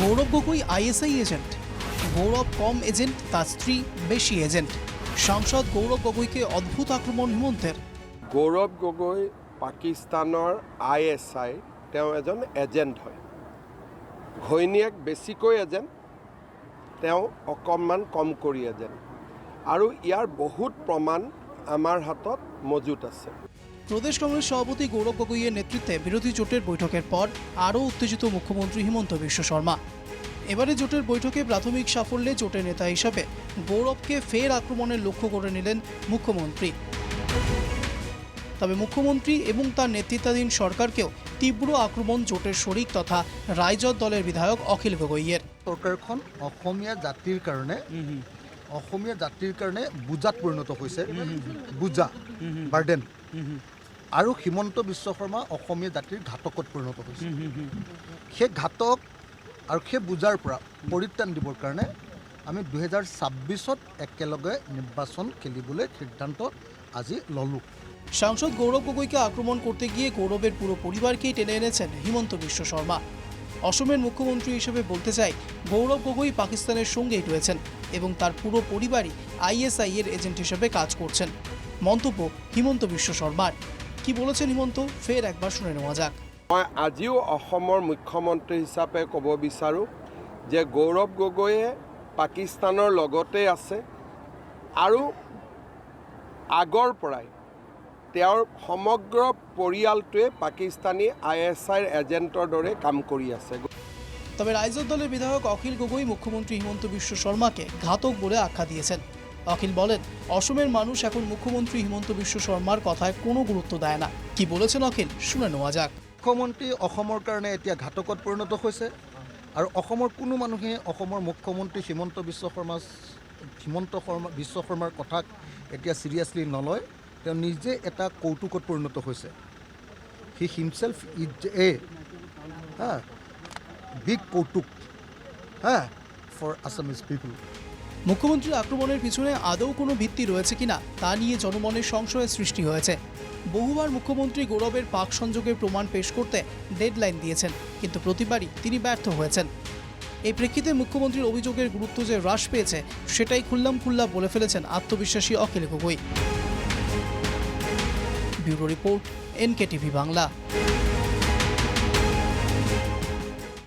Gaurav Gogoi ISI agent. গৌরব কম agent, তার স্ত্রী বেশি এজেন্ট। সাংসদ গৌরব গগৈকে অদ্ভুত আক্রমণ হিমন্তের গৌৰৱ গগৈ পাকিস্তানৰ আই এছ তেওঁ এজন এজেণ্ট হয়। ঘৈণীয়েক বেছিকৈ এজেণ্ট তেওঁ অকণমান কম কৰি এজেণ্ট আৰু ইয়াৰ বহুত প্রমাণ আমাৰ হাতত মজুত আছে। প্রদেশ কংগ্রেস সভাপতি গৌরব গগৈয়ের নেতৃত্বে বিরোধী জোটের বৈঠকের পর আরও উত্তেজিত মুখ্যমন্ত্রী হিমন্ত বিশ্ব শর্মা। এবারে জোটের বৈঠকে প্রাথমিক সাফল্যে জোটের নেতা হিসাবে গৌরবকে ফের আক্রমণের লক্ষ্য করে নিলেন মুখ্যমন্ত্রী। তবে মুখ্যমন্ত্রী এবং তার নেতৃত্বাধীন সরকারকেও তীব্র আক্রমণ জোটের শরিক তথা রাইজত দলের বিধায়ক অখিল গগৈয়ের। চৰকাৰখন অসমীয়া জাতিৰ কাৰণে অসমীয়া জাতিৰ কাৰণে বোজাত পৰিণত হৈছে। বোজা বাৰ্ডেন। আৰু হিমন্ত বিশ্ব শৰ্মা অসমীয়া জাতিৰ ঘাতকত পৰিণত হৈছে। সেই ঘাতক আৰু সেই বোজাৰ পৰা পৰিত্ৰাণ দিবৰ কাৰণে আমি দুহেজাৰ ছাব্বিছত একেলগে নিৰ্বাচন খেলিবলৈ সিদ্ধান্ত আজি ল'লোঁ। সাংসদ গৌরব গগৈকে আক্রমণ করতে গিয়ে গৌরবের পুরো পরিবারকেই টেনে এনেছেন হিমন্ত বিশ্ব শর্মা অসমের মুখ্যমন্ত্রী হিসেবে বলতে চাই গৌরব গগৈ পাকিস্তানের সঙ্গেই রয়েছেন এবং তার পুরো পরিবারই আইএসআই এর এজেন্ট হিসেবে কাজ করছেন। মন্তব্য হিমন্ত বিশ্ব শর্মার। কি বলেছেন হিমন্ত ফের একবার শুনে নেওয়া যাক। মই আজিও অসমৰ মুখ্যমন্ত্ৰী হিচাপে ক'ব বিচাৰোঁ যে গৌৰৱ গগৈয়ে পাকিস্তানৰ লগতে আছে আৰু আগৰ পৰাই তেওঁৰ সমগ্ৰ পৰিয়ালটোৱে পাকিস্তানী আই এছ আইৰ এজেণ্টৰ দৰে কাম কৰি আছে। তবে রাইজর দলের বিধায়ক অখিল গগৈ মুখ্যমন্ত্রী হিমন্ত বিশ্ব শর্মাকে ঘাতক বলে আখ্যা দিয়েছেন। অখিল বলেন, অসমের মানুষ এখন মুখ্যমন্ত্রী হিমন্ত বিশ্ব শর্মার কথায় কোনো গুরুত্ব দেয় না। কি বলেছেন অখিল শুনে নেওয়া যাক। মুখ্যমন্ত্ৰী অসমৰ কাৰণে এতিয়া ঘাতকত পৰিণত হৈছে আৰু অসমৰ কোনো মানুহে অসমৰ মুখ্যমন্ত্ৰী হিমন্ত বিশ্ব শৰ্মা হিমন্ত শৰ্মা বিশ্ব শৰ্মাৰ কথাক এতিয়া চিৰিয়াছলি নলয়। তেওঁ নিজে এটা কৌতুকত পৰিণত হৈছে। He himself is a ha big কৌতুক, হা ফৰ আছামিজ পিপুল মুখ্যমন্ত্রীর আক্রমণের পিছনে আদৌ কোনো ভিত্তি রয়েছে কিনা তা নিয়ে জনমনের সংশয়ের সৃষ্টি হয়েছে। বহুবার মুখ্যমন্ত্রী গৌরবের পাক সংযোগের প্রমাণ পেশ করতে ডেডলাইন দিয়েছেন, কিন্তু প্রতিবারই তিনি ব্যর্থ হয়েছেন। এই প্রেক্ষিতে মুখ্যমন্ত্রীর অভিযোগের গুরুত্ব যে হ্রাস পেয়েছে, সেটাই খুল্লাম খুল্লা বলে ফেলেছেন আত্মবিশ্বাসী Akhil Gogoi. Bureau report NK TV Bangla.